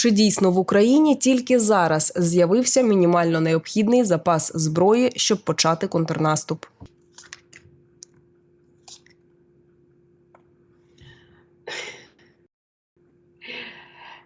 Чи дійсно в Україні тільки зараз з'явився мінімально необхідний запас зброї, щоб почати контрнаступ?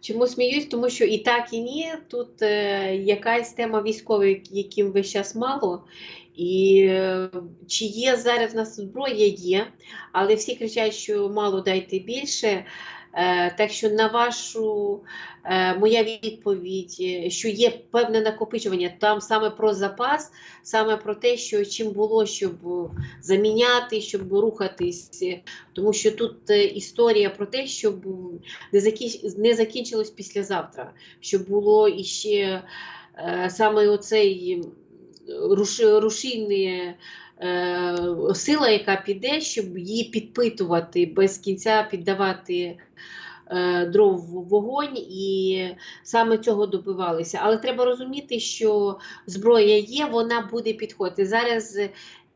Чому сміюсь? Тому що і так, і ні. Тут е, якась тема військової, яким весь час мало. І е, чи є зараз в нас зброя? Є, але всі кричать, що мало дайте більше. Е, так що на вашу е, моя відповідь, е, що є певне накопичування, там саме про запас, саме про те, що чим було, щоб заміняти, щоб рухатись. Тому що тут історія про те, щоб не, закінч... не закінчилось післязавтра, щоб було іще саме оцей руш... рушійний сила, яка піде, щоб її підпитувати без кінця, піддавати е, дров в вогонь, і саме цього добивалися. Але треба розуміти, що зброя є, вона буде підходити. Зараз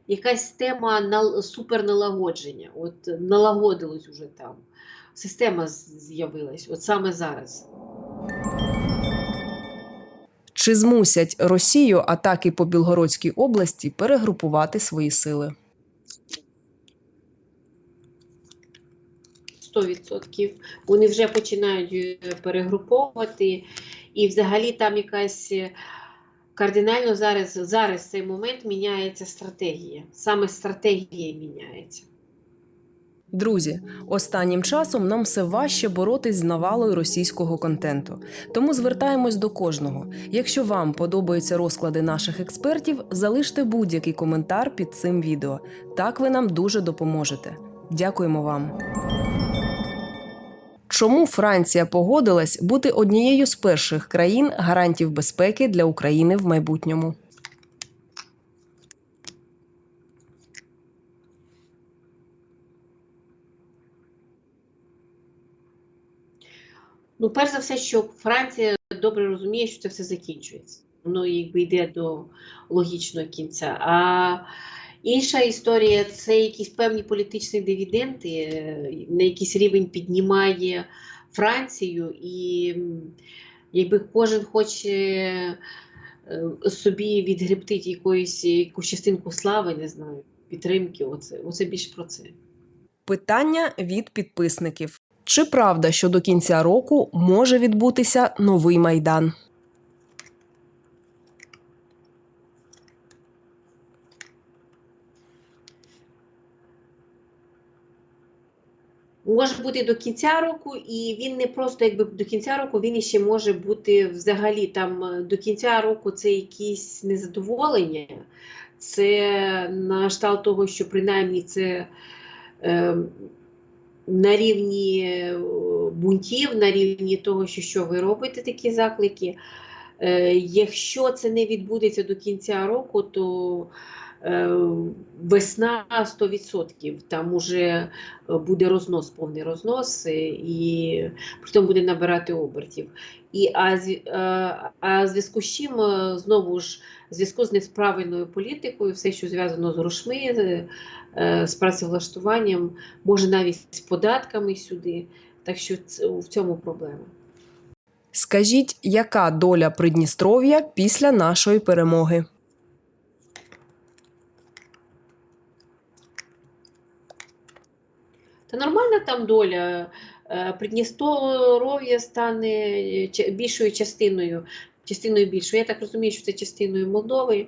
якась тема на суперналагодження. От налагодилось уже там. Система з'явилась, от саме зараз. Чи змусять Росію атаки по Білгородській області перегрупувати свої сили? 100%. Вони вже починають е, перегруповувати, і взагалі там якась е, кардинально зараз, зараз цей момент міняється стратегія. Саме стратегія міняється. Друзі, останнім часом нам все важче боротись з навалою російського контенту. Тому звертаємось до кожного. Якщо вам подобаються розклади наших експертів, залиште будь-який коментар під цим відео. Так ви нам дуже допоможете. Дякуємо вам. Чому Франція погодилась бути однією з перших країн гарантів безпеки для України в майбутньому? Ну, перш за все, що Франція добре розуміє, що це все закінчується. Воно якби йде до логічного кінця. А інша історія це якісь певні політичні дивіденди, е, на якийсь рівень піднімає Францію, і якби кожен хоче е, собі відгребти якоїсь якусь частинку слави, не знаю, підтримки. Оце, оце більш про це. Питання від підписників: чи правда, що до кінця року може відбутися новий майдан? Може бути до кінця року, і він не просто якби до кінця року, він ще може бути взагалі там е, до кінця року це якісь незадоволення, це на штал того, що принаймні це е, на рівні е, бунтів, на рівні того, що, що ви робите такі заклики. Е, якщо це не відбудеться до кінця року, то весна 100%. Там уже е, буде рознос, повний рознос, е, і потім буде набирати обертів. І, а, е, а зв'язку з чим, е, знову ж, зв'язку з неправильною політикою, все, що зв'язано з грошми, е, е, з працевлаштуванням, може навіть з податками сюди. Так що в цьому проблема. Скажіть, яка доля Придністров'я після нашої перемоги? Та нормальна там доля. Е, Придністров'я стане е, більшою частиною, частиною більшою. Я так розумію, що це частиною Молдови,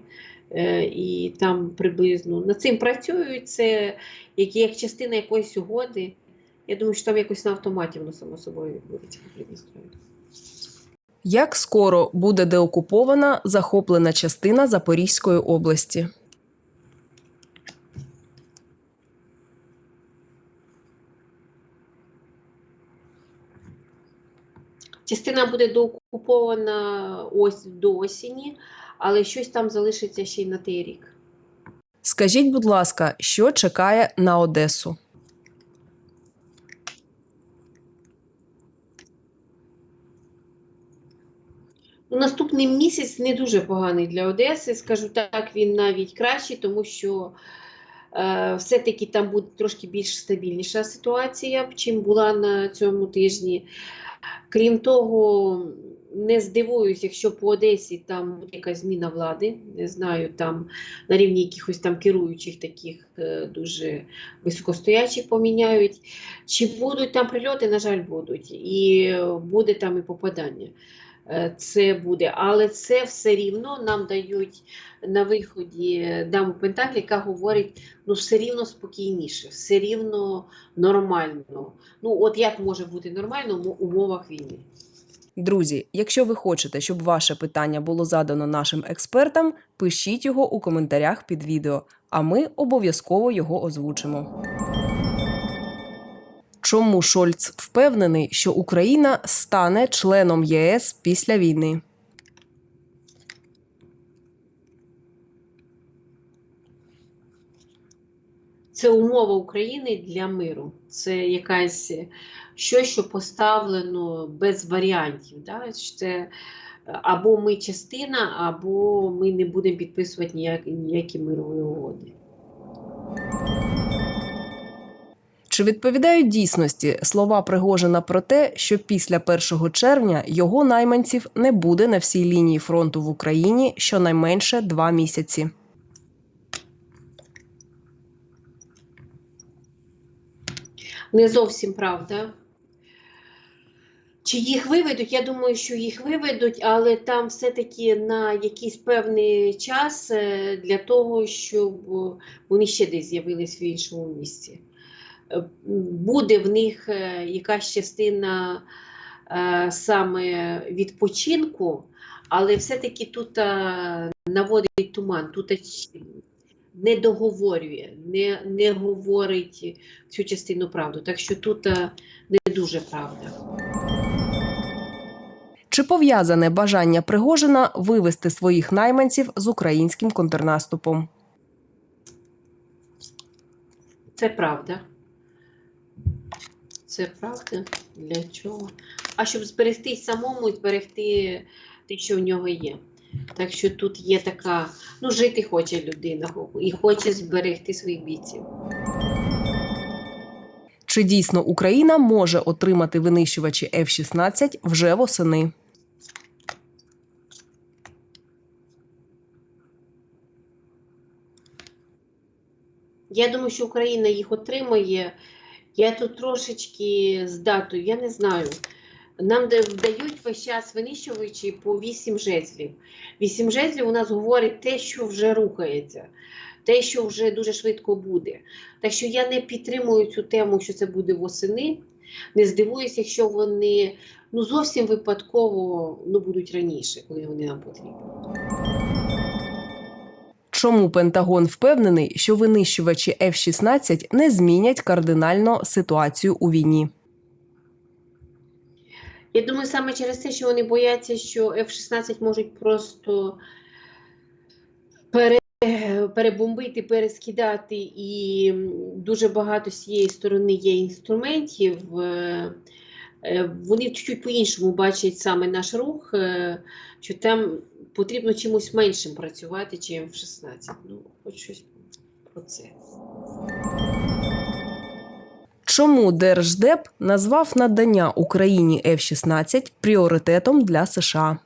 е, і там приблизно над цим працюють. Це як, як частина якоїсь угоди. Я думаю, що там якось на автоматі воно само собою відбудеться по. Як скоро буде деокупована захоплена частина Запорізької області? Частина буде доокупована ось до осені, але щось там залишиться ще й на той рік. Скажіть, будь ласка, що чекає на Одесу? Ну, наступний місяць не дуже поганий для Одеси. Скажу так, він навіть кращий, тому що е, все-таки там буде трошки більш стабільніша ситуація, чим була на цьому тижні. Крім того, не здивуюсь, якщо по Одесі там буде якась зміна влади. Не знаю, там на рівні якихось там керуючих таких е, дуже високостоячих поміняють. Чи будуть там прильоти? На жаль, будуть. І буде там і попадання. Е, Це буде, але це все рівно нам дають на виході даму Пентаклі, яка говорить, ну все рівно спокійніше, все рівно нормально. Ну, от як може бути нормально в умовах війни? Друзі, якщо ви хочете, щоб ваше питання було задано нашим експертам, пишіть його у коментарях під відео, а ми обов'язково його озвучимо. Чому Шольц впевнений, що Україна стане членом ЄС після війни? Це умова України для миру. Це якась щось, що поставлено без варіантів. Да? Це або ми частина, або ми не будемо підписувати ніякі мирові угоди. Чи відповідають дійсності слова Пригожина про те, що після 1 червня його найманців не буде на всій лінії фронту в Україні щонайменше два місяці? Не зовсім правда. Чи їх виведуть? Я думаю, що їх виведуть, але там все-таки на якийсь певний час е, для того, щоб вони ще десь з'явились в іншому місці. Буде в них е, якась частина е, саме відпочинку, але все-таки тут е, наводить туман, тут не договорює, не, не говорить цю частину правду. Так що тут не дуже правда. Чи пов'язане бажання Пригожина вивести своїх найманців з українським контрнаступом? Це правда. Це правда. Для чого? А щоб зберегтись самому і зберегти те, що в нього є. Так що тут є така, ну, жити хоче людина і хоче зберегти своїх бійців. Чи дійсно Україна може отримати винищувачі F-16 вже восени? Я думаю, що Україна їх отримає. Я тут трошечки з датою, я не знаю. Нам да- дають весь час винищувачі по 8 жезлів. 8 жезлів у нас говорить те, що вже рухається, те, що вже дуже швидко буде. Так що я не підтримую цю тему, що це буде восени. Не здивуюся, якщо вони ну, зовсім випадково ну, будуть раніше, коли вони нам потрібні. Чому Пентагон впевнений, що винищувачі F-16 не змінять кардинально ситуацію у війні? Я думаю, саме через те, що вони бояться, що F-16 можуть просто пере, перебомбити, перескидати, і дуже багато з цієї сторони є інструментів. е, е, Вони чуть-чуть по-іншому бачать саме наш рух, е, що там потрібно чимось меншим працювати, чим F-16. Ну, хоч щось про це. Чому Держдеп назвав надання Україні F-16 пріоритетом для США?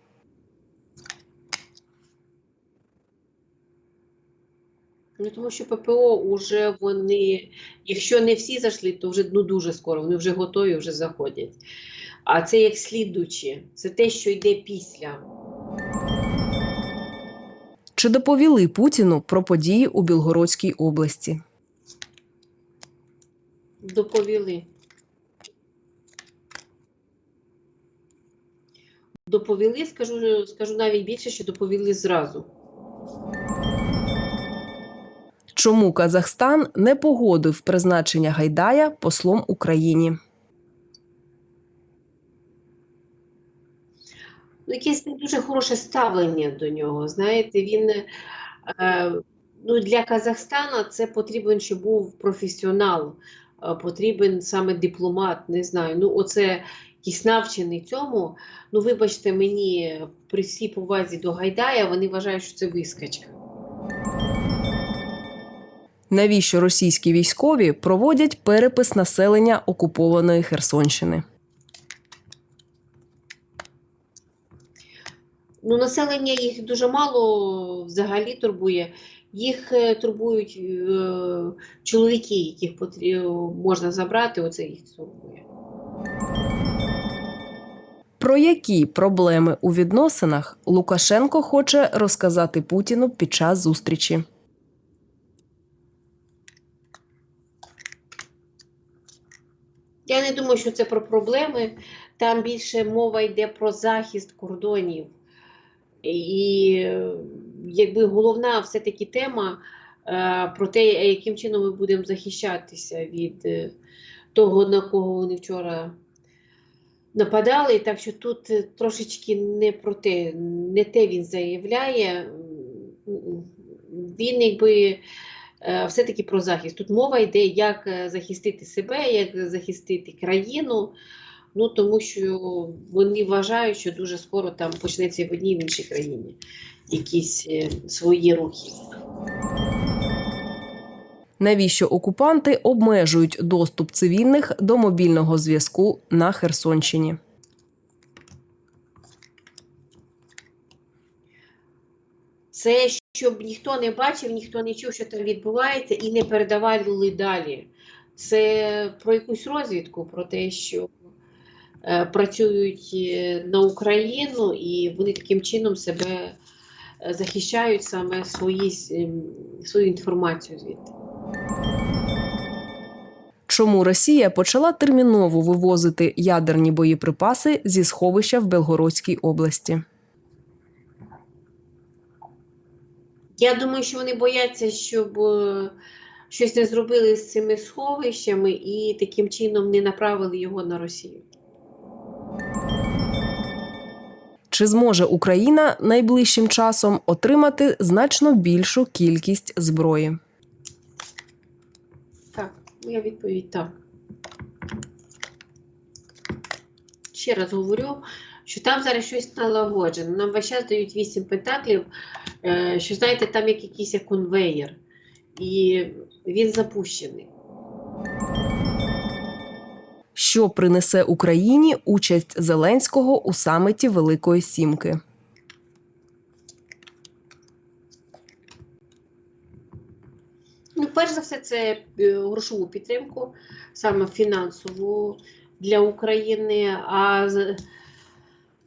Ну, тому що ППО вже вони, якщо не всі зайшли, то вже ну, дуже скоро, вони вже готові, вже заходять. А це як слідучі, це те, що йде після. Чи доповіли Путіну про події у Білгородській області? Доповіли. Доповіли, скажу, скажу навіть більше, що доповіли зразу. Чому Казахстан не погодив призначення Гайдая послом Україні? Якесь не дуже хороше ставлення до нього. Знаєте, він е, ну, для Казахстана це потрібен, щоб був професіонал, е, потрібен саме дипломат, не знаю. Ну, оце якийсь навчений цьому. Ну, вибачте мені, при всій повазі до Гайдая, вони вважають, що це вискочка. Навіщо російські військові проводять перепис населення окупованої Херсонщини? Ну, населення їх дуже мало взагалі турбує. Їх е, турбують е, чоловіки, яких потрі... можна забрати, оце їх турбує. Про які проблеми у відносинах Лукашенко хоче розказати Путіну під час зустрічі? Я не думаю, що це про проблеми. Там більше мова йде про захист кордонів. І е, якби головна все-таки тема е, про те, яким чином ми будемо захищатися від е, того, на кого вони вчора нападали. Так що тут трошечки не про те, не те він заявляє. Він якби все-таки про захист. Тут мова йде, як захистити себе, як захистити країну. Ну тому що вони вважають, що дуже скоро там почнеться в одній в іншій країні якісь е, свої рухи. Навіщо окупанти обмежують доступ цивільних до мобільного зв'язку на Херсонщині? Це щоб ніхто не бачив, ніхто не чув, що там відбувається, і не передавали далі. Це про якусь розвідку, про те, що працюють е, на Україну, і вони таким чином себе е, захищають саме свої, ем, свою інформацію звідти. Чому Росія почала терміново вивозити ядерні боєприпаси зі сховища в Белгородській області? Я думаю, що вони бояться, щоб е, щось не зробили з цими сховищами і таким чином не направили його на Росію. Чи зможе Україна найближчим часом отримати значно більшу кількість зброї? Так, моя відповідь так. Ще раз говорю, що там зараз щось налагоджено. Нам весь час дають вісім пентаклів, е, що знаєте, там як якийсь як конвеєр, і він запущений. Що принесе Україні участь Зеленського у саміті Великої Сімки? Ну, перш за все, це е, грошову підтримку, саме фінансову для України. А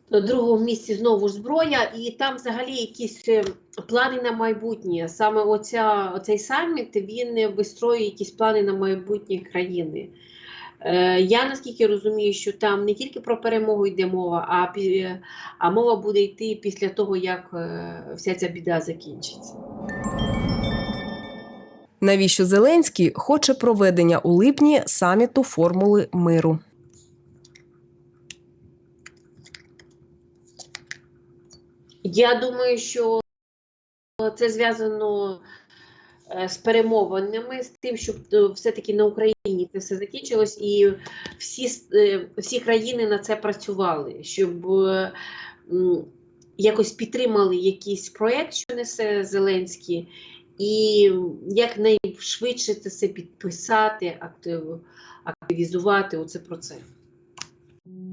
на другому місці знову ж зброя, і там взагалі якісь е, плани на майбутнє. Саме оця, оцей саміт він вистроює якісь плани на майбутнє країни. Е, Я наскільки розумію, що там не тільки про перемогу йде мова, а, а мова буде йти після того, як е, вся ця біда закінчиться. Навіщо Зеленський хоче проведення у липні саміту формули миру? Я думаю, що це зв'язано е, з перемовинами, з тим, щоб все-таки на Україні це все закінчилось, і всі, е, всі країни на це працювали, щоб е, якось підтримали якийсь проєкт, що несе Зеленський, і якнайшвидше це все підписати, актив, активізувати про це.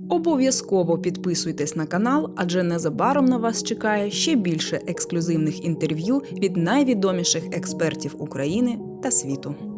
Обов'язково підписуйтесь на канал, адже незабаром на вас чекає ще більше ексклюзивних інтерв'ю від найвідоміших експертів України та світу.